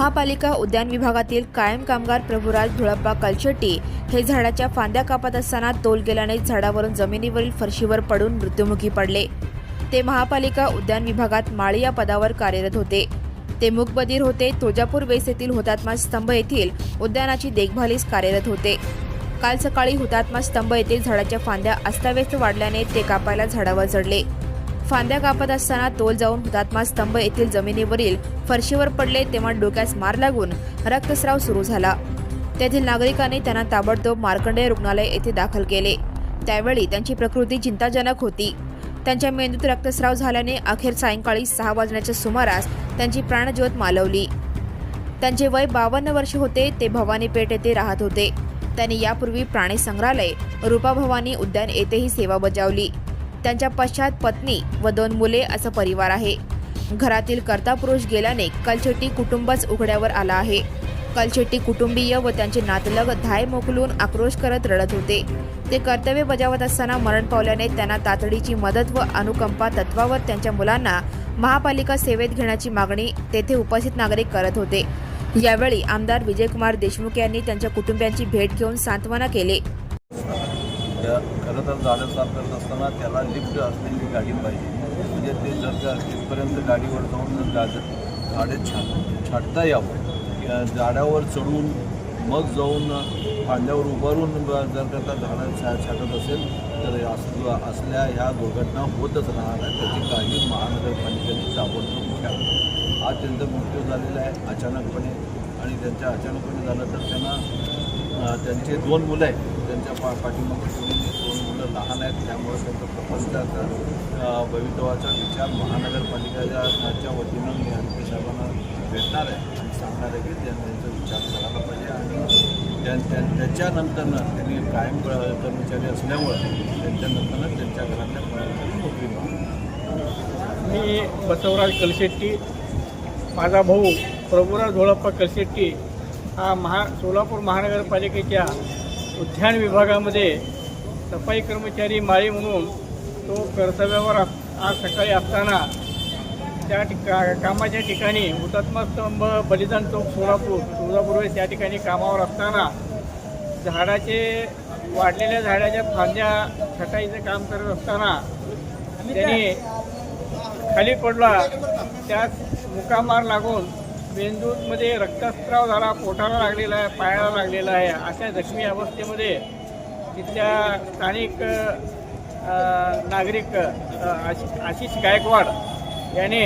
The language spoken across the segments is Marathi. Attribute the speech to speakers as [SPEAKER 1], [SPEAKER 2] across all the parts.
[SPEAKER 1] महापालिका उद्यान विभागातील कायम कामगार प्रभुराज धुळप्पा कलशेट्टी हे झाडाच्या फांद्या कापत असताना तोल गेल्याने झाडावरून जमिनीवरील फरशीवर पडून मृत्युमुखी पडले. ते महापालिका उद्यान विभागात माळी या पदावर कार्यरत होते. ते मूकबधीर होते. तुळजापूर वेस येथील हुतात्मा स्तंभ येथील उद्यानाची देखभालीस कार्यरत होते. काल सकाळी हुतात्मा स्तंभ येथील झाडाच्या फांद्या अस्ताव्यस्त वाढल्याने ते कापायला झाडावर चढले. फांद्या कापत असताना तोल जाऊन हुतात्मा स्तंभ येथील जमिनीवरील फरशीवर पडले तेव्हा डोक्यास मार लागून रक्तस्राव सुरू झाला. तेथील नागरिकांनी त्यांना ताबडतोब मार्कंडेय रुग्णालय येथे दाखल केले. त्यावेळी त्यांची प्रकृती चिंताजनक होती. त्यांच्या मेंदूत रक्तस्राव झाल्याने अखेर सायंकाळी सहा वाजण्याच्या सुमारास त्यांची प्राणज्योत मालवली. त्यांचे वय बावन्न वर्ष होते ते भवानीपेठ येथे राहत होते. त्यांनी यापूर्वी प्राणी संग्रहालय रूपा भवानी उद्यान येथेही सेवा बजावली. त्यांच्या पश्चात पत्नी व दोन मुले असा परिवार आहे. घरातील कर्ता पुरुष गेल्याने कलशेट्टी कुटुंबच उघड्यावर आला आहे. कलशेट्टी कुटुंबीय व त्यांचे नातलग धाय मोकलून आक्रोश करत रडत होते. ते कर्तव्य बजावत असताना मरण पावल्याने त्यांना तातडीची मदत व अनुकंपा तत्वावर त्यांच्या मुलांना महापालिका सेवेत घेण्याची मागणी तेथे उपस्थित नागरिक करत होते. यावेळी आमदार विजयकुमार देशमुख यांनी त्यांच्या कुटुंबियांची भेट घेऊन सांत्वना केले.
[SPEAKER 2] खरं तर झाडं साफ करत असताना त्याला लिफ्ट असलेली गाडी पाहिजे. म्हणजे ते जर का तिथपर्यंत गाडीवर जाऊन जर गाड झाडे छाट छाटता यावं. झाडावर चढून मग जाऊन फांद्यावर उभारून जर का त्या झाडं छा छाटत असेल तर अस असल्या ह्या दुर्घटना होतच राहणार आहे. त्याची काळजी महानगरपालिकेने ताबडतोब घ्यावी. हा त्यांचा मृत्यू झालेला आहे. अचानकपणे आणि त्यांच्या अचानकपणे झालं तर त्यांना त्यांचे दोन मुलं आहेत. त्यांच्या पा पाठीमागे कोणी दोन मुलं लहान आहेत. त्यामुळे त्यांचा प्रपंचाचा अ, भवितव्याचा विचार महानगरपालिकेच्या वतीनं मी आणखी साहेबांना भेटणार आहे आणि सांगणार आहे की त्यांचा विचार करायला पाहिजे आणि त्यां त्या त्याच्यानंतरनं त्यांनी कायम कर्मचारी असल्यामुळं त्यांच्यानंतरनं त्यांच्या घरातल्या नोकरी
[SPEAKER 3] मी बसवराज कलशेट्टी माझा भाऊ प्रभुराज झोळप्पा कलशेट्टी हा महा सोलापूर महानगरपालिकेच्या उद्यान विभागामध्ये सफाई कर्मचारी माळी म्हणून तो कर्तव्यावर आज सकाळी असताना त्या ठिका कामाच्या ठिकाणी हुतात्मा स्तंभ बलिदान चौक सोलापूर तुळजापूर त्या ठिकाणी कामावर असताना झाडाचे वाढलेल्या झाडाच्या फांद्या छटाईचं काम करत असताना त्यांनी खाली पडला त्यात मुकामार लागून मेंदूमध्ये रक्तस्त्राव झाला पोटाला लागलेला आहे पायाला लागलेला आहे अशा जखमी अवस्थेमध्ये तिथल्या स्थानिक नागरिक आशि- आशिष गायकवाड याने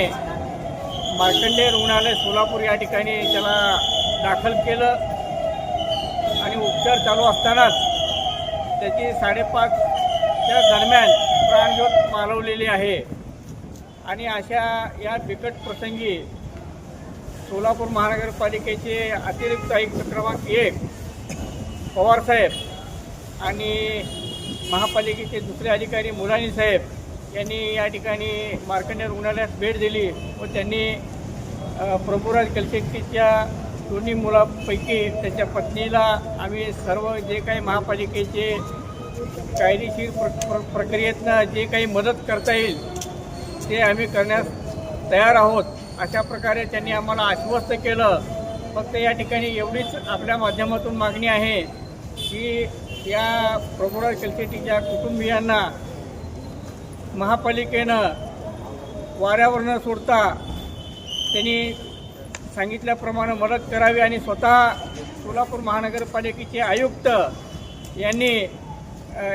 [SPEAKER 3] मार्कंडेय रुग्णालय सोलापूर या ठिकाणी त्याला दाखल केलं आणि उपचार चालू असतानाच त्याची साडेपाचच्या दरम्यान प्राणज्योत मालवलेली आहे. आणि अशा या बिकट प्रसंगी सोलापूर महानगरपालिकेचे अतिरिक्त आयुक्त क्रमांक एक पवारसाहेब आणि महापालिकेचे दुसरे अधिकारी मुलानी साहेब यांनी या ठिकाणी मार्कंडेय रुग्णालयात भेट दिली व त्यांनी प्रभुराज कलशेट्टीच्या दोन्ही मुलापैकी त्याच्या पत्नीला आम्ही सर्व जे काही महापालिकेचे कायदेशीर प्र प्र प्रक्रियेतनं जे काही मदत करता येईल ते आम्ही करण्यास तयार आहोत. अशा प्रकारे त्यांनी आम्हाला आश्वस्त केलं. फक्त या ठिकाणी एवढीच आपल्या माध्यमातून मागणी आहे की या प्रभुराज कलशेट्टीच्या कुटुंबियांना महापालिकेनं वाऱ्यावर न सोडता त्यांनी सांगितल्याप्रमाणे मदत करावी आणि स्वतः सोलापूर महानगरपालिकेचे आयुक्त यांनी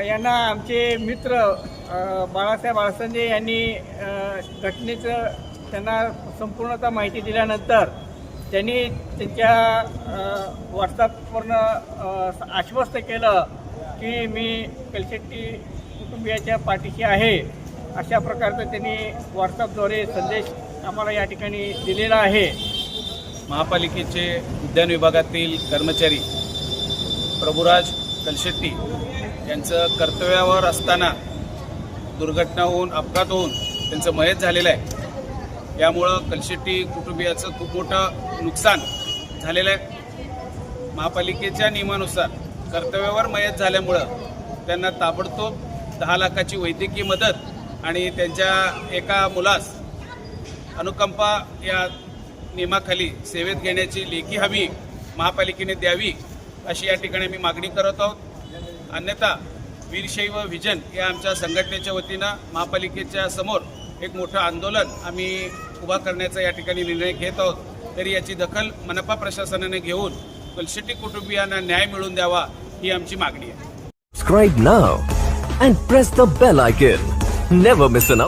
[SPEAKER 3] यांना आमचे मित्र बाळासाहेब आळसंदे यांनी घटनेचं त्यांना संपूर्णतः माहिती दिल्यानंतर त्यांनी त्यांच्या व्हॉट्सअपवरनं आश्वस्त केलं की मी कलशेट्टी कुटुंबियाच्या पाठीशी आहे. अशा प्रकारचं त्यांनी व्हॉट्सअपद्वारे संदेश आम्हाला या ठिकाणी दिलेला आहे.
[SPEAKER 4] महापालिकेचे उद्यान विभागातील कर्मचारी प्रभुराज कलशेट्टी यांचं कर्तव्यावर असताना दुर्घटना होऊन अपघात होऊन त्यांचं मयत झालेलं आहे. यामुळं कलशेट्टी कुटुंबियाचं खूप मोठं नुकसान झालेलं आहे. महापालिकेच्या नियमानुसार कर्तव्यावर मयत झाल्यामुळं त्यांना ताबडतोब दहा लाखाची वैद्यकीय मदत आणि त्यांच्या एका मुलास अनुकंपा या नियमाखाली सेवेत घेण्याची लेखी हवी महापालिकेने द्यावी अशी या ठिकाणी आम्ही मागणी करत आहोत. अन्यथा वीरशैव विजन या आमच्या संघटनेच्या वतीनं महापालिकेच्या समोर एक मोठं आंदोलन आम्ही उभा करण्याचा या ठिकाणी निर्णय घेत आहोत तरी याची दखल मनपा प्रशासनाने घेऊन कलशेट्टी कुटुंबियांना न्याय मिळवून द्यावा ही आमची मागणी आहे
[SPEAKER 5] Subscribe now and press the bell icon. Never miss.